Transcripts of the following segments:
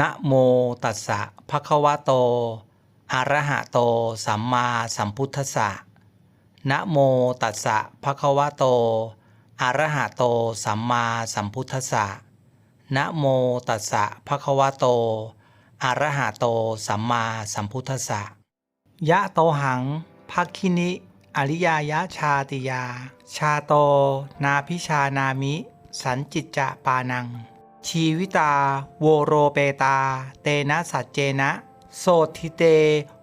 นะโมตัสสะภะคะวะโตอะระหะโต สัมมาสัมพุทธัสสะนะโมตัสสะภะคะวะโตอะระหะโต สัมมาสัมพุทธัสสะนะโมตัสสะภะคะวะโตอะระหะโต สัมมาสัมพุทธัสสะยะโตหังภักคินิ อริยายะชาติยา ชาโต นาพิชานามิ สันจิจจะปานัง ชีวิตา โวโรเปตา เตนะสัจเจนะ โสทิเต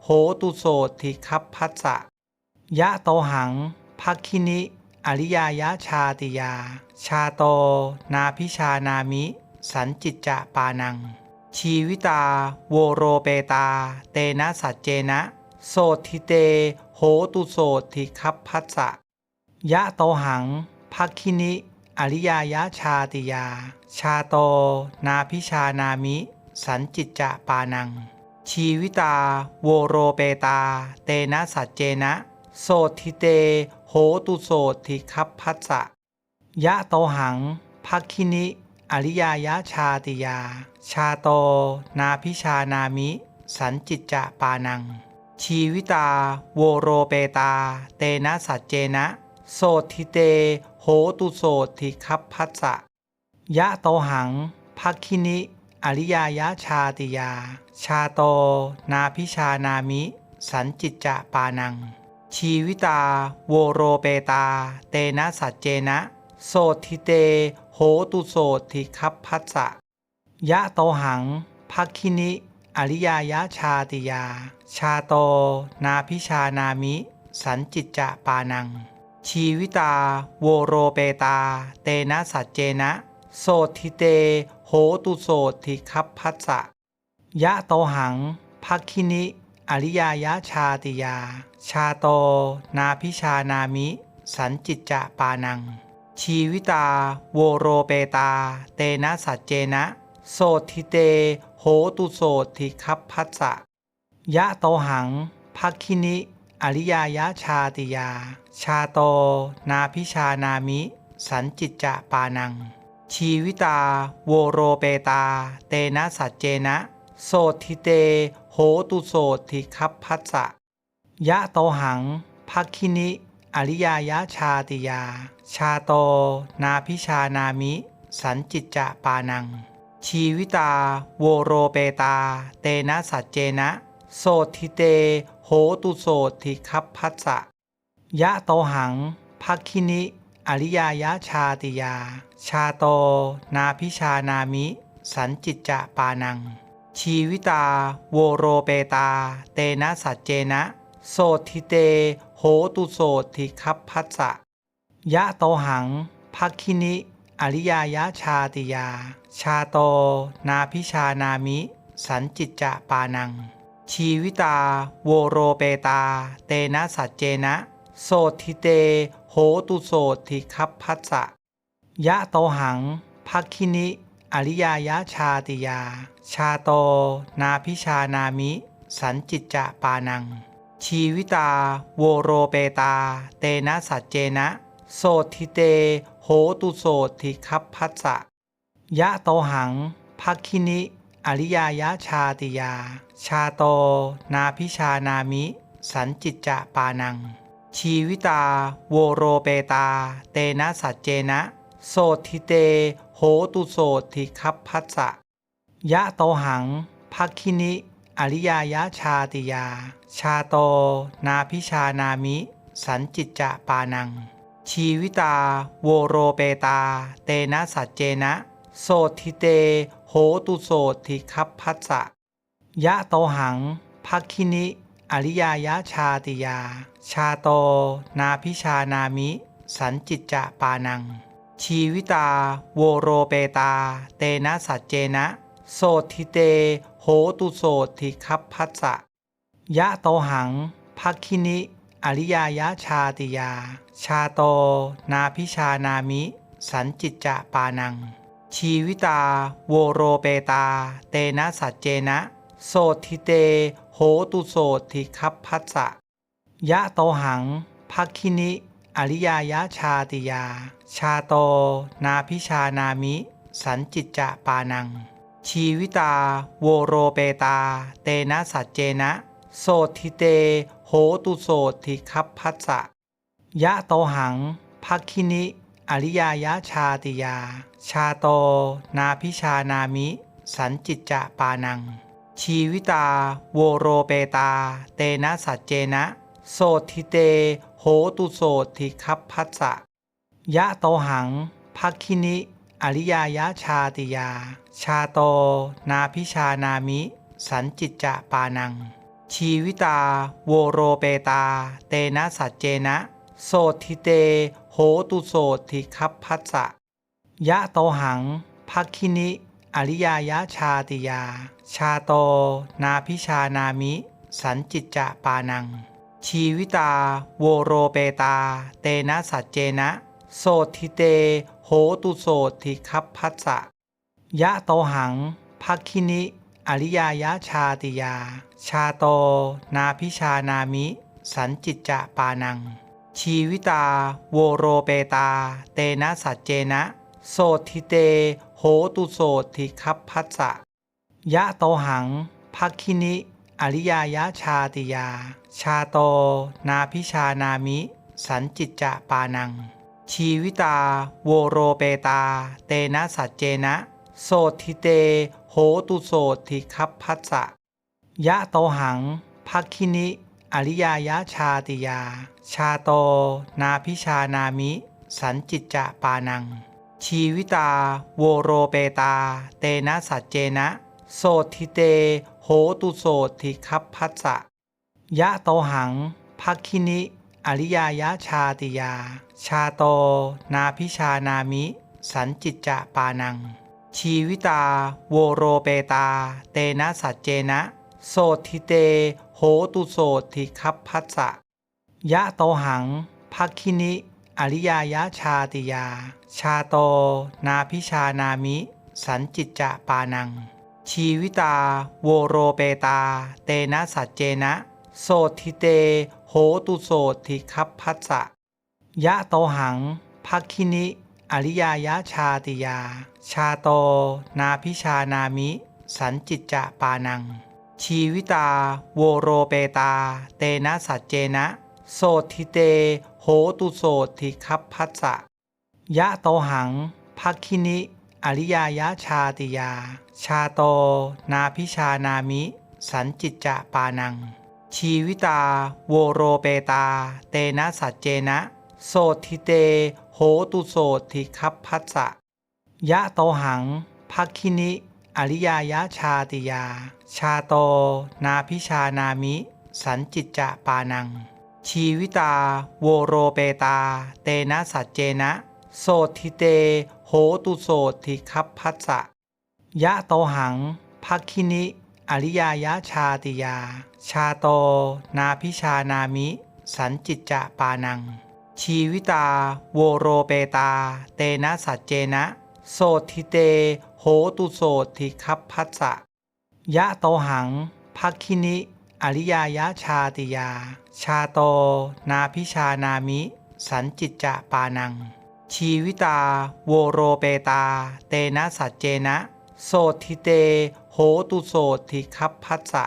โหตุโสทิคัพพัสสะยะโตหังภักคินิ อริยายะชาติยา ชาโต นาพิชานามิ สันจิจจะปานัง ชีวิตา โวโรเปตา เตนะสัจเจนะ โสทิเต โหตุโสทิคัพพัสสะยะโตหังภักคินิ อริยายะชาติยา ชาโต นาพิชานามิ สันจิจจะปานัง ชีวิตา โวโรเปตา เตนะสัจเจนะ โสทิเต โหตุโสทิคัพพัสสะยะโตหังภักคินิ อริยายะชาติยา ชาโต นาพิชานามิ สันจิจจะปานัง ชีวิตา โวโรเปตา เตนะสัจเจนะ โสทิเต โหตุโสทิคัพพัสสะ ยะโตหังภักคินิ อริยายะชาติยา ชาโต นาพิชานามิ สันจิจจะปานัง ชีวิตา โวโรเปตา เตนะสัจเจนะ โสทิเต โหตุโสทิคัพพัสสะยะโตหังภักคินิ อริยายะชาติยา ชาโต นาพิชานามิ สันจิจจะปานัง ชีวิตา โวโรเปตา เตนะสัจเจนะ โสทิเต โหตุโสทิคัพพัสสะยะโตหังภักคินิ อริยายะชาติยา ชาโต นาพิชานามิ สันจิจจะปานัง ชีวิตา โวโรเปตา เตนะสัจเจนะ โสทิเต โหตุโสทิคัพพัสสะยะโตหังภักคินิ อริยายะชาติยา ชาโต นาพิชานามิ สันจิจจะปานัง ชีวิตา โวโรเปตา เตนะสัจเจนะ โสทิเต โหตุโสทิคัพพัสสะยะโตหังภักคินิ อริยายะชาติยา ชาโต นาพิชานามิ สันจิจจะปานัง ชีวิตา โวโรเปตา เตนะสัจเจนะ โสทิเต โหตุโสทิคัพพัสสะยะโตหังภักคินิ อริยายะชาติยา ชาโต นาพิชานามิ สันจิจจะปานัง ชีวิตา โวโรเปตา เตนะสัจเจนะ โสทิเต โหตุโสทิคัพพัสสะยะโตหังภักคินิ อริยายะชาติยา ชาโต นาพิชานามิ สันจิจจะปานัง ชีวิตา โวโรเปตา เตนะสัจเจนะ โสทิเต โหตุโสทิคัพพัสสะ ยะโตหังภักคินิ อริยายะชาติยา ชาโต นาพิชานามิ สันจิจจะปานัง ชีวิตา โวโรเปตา เตนะสัจเจนะ โสทิเต โหตุโสทิคัพพัสสะยะโตหังภักคินิ อริยายะชาติยา ชาโต นาพิชานามิ สันจิจจะปานัง ชีวิตา โวโรเปตา เตนะสัจเจนะ โสทิเต โหตุโสทิคัพพัสสะยะโตหังภักคินิ อริยายะชาติยา ชาโต นาพิชานามิ สันจิจจะปานัง ชีวิตา โวโรเปตา เตนะสัจเจนะ โสทิเต โหตุโสทิคัพพัสสะยะโตหังภักคินิ อริยายะชาติยา ชาโต นาพิชานามิ สันจิจจะปานัง ชีวิตา โวโรเปตา เตนะสัจเจนะ โสทิเต โหตุโสทิคัพพัสสะยะโตหังภักคินิ อริยายะชาติยา ชาโต นาพิชานามิ สันจิจจะปานัง ชีวิตา โวโรเปตา เตนะสัจเจนะ โสทิเต โหตุโสทิคัพพัสสะยะโตหังภักคินิ อริยายะชาติยา ชาโต นาพิชานามิ สันจิจจะปานัง ชีวิตา โวโรเปตา เตนะสัจเจนะ โสทิเต โหตุโสทิคัพพัสสะยะโตหังภักคินิ อริยายะชาติยา ชาโต นาพิชานามิ สันจิตจะปานัง ชีวิตา โวโรเปตา เตนะสัจเจนะ โสทิเต โหตุโสทิคัพพัสสะยะโตหังภักคินิ อริยายะชาติยา ชาโต นาพิชานามิ สันจิตจะปานัง ชีวิตา โวโรเปตา เตนะสัจเจนะ โสทิเต โหตุโสทิคัพพัสสะยะโตหังภักคินิ อริยายะชาติยา ชาโต นาพิชานามิ สันจิตจะปานัง ชีวิตา โวโรเปตา เตนะสัจเจนะ โสทิเต โหตุโสทิคัพพัสสะยะโตหังภักคินิ อริยายะชาติยา ชาโต นาพิชานามิ สันจิตจะปานัง ชีวิตา โวโรเปตา เตนะสัจเจนะ โสทิเต โหตุโสทิคัพพัสสะยะโตหังภักคินิ อริยายะชาติยา ชาโต นาพิชานามิ สันจิตจะปานัง ชีวิตา โวโรเปตา เตนะสัจเจนะ โสทิเต โหตุโสทิคัพพัสสะยะโตหังภักคินิ อริยายะชาติยา ชาโต นาพิชานามิ สันจิตจะปานัง ชีวิตา โวโรเปตา เตนะสัจเจนะ โสทิเต โหตุโสทิคัพพัสสะยะโตหังภักคินิ อริยายะชาติยา ชาโต นาพิชานามิ สันจิตจะปานัง ชีวิตา โวโรเปตา เตนะสัจเจนะ โสทิเต โหตุโสทิคัพพัสสะยะโตหังภักคินิ อริยายะชาติยา ชาโต นาพิชานามิ สันจิตจะปานัง ชีวิตา โวโรเปตา เตนะสัจเจนะ โสทิเต โหตุโสทิคัพพัสสะยะโตหังภักคินิ อริยายะชาติยา ชาโต นาพิชานามิ สันจิตจะปานัง ชีวิตา โวโรเปตา เตนะสัจเจนะ โสทิเต โหตุโสทิคัพพัสสะยะโตหังภักคินิ อริยายะชาติยา ชาโต นาพิชานามิ สันจิตจะปานัง ชีวิตา โวโรเปตา เตนะสัจเจนะ โสทิเต โหตุโสทิคัพพัสสะยะโตหังภักคินิ อริยายะชาติยา ชาโต นาพิชานามิ สันจิตจะปานัง ชีวิตา โวโรเปตา เตนะสัจเจนะ โสทิเต โหตุโสทิคัพพัสสะยะโตหังภักคินิ อริยายะชาติยา ชาโต นาพิชานามิ สันจิตจะปานัง ชีวิตา โวโรเปตา เตนะสัจเจนะ โสทิเต โหตุโสทิคัพพัสสะยะโตหังภักคินิ อริยายะชาติยา ชาโต นาพิชานามิ สันจิตจะปานัง ชีวิตา โวโรเปตา เตนะสัจเจนะ โสติเต โหตุโสติคัพพัสสะ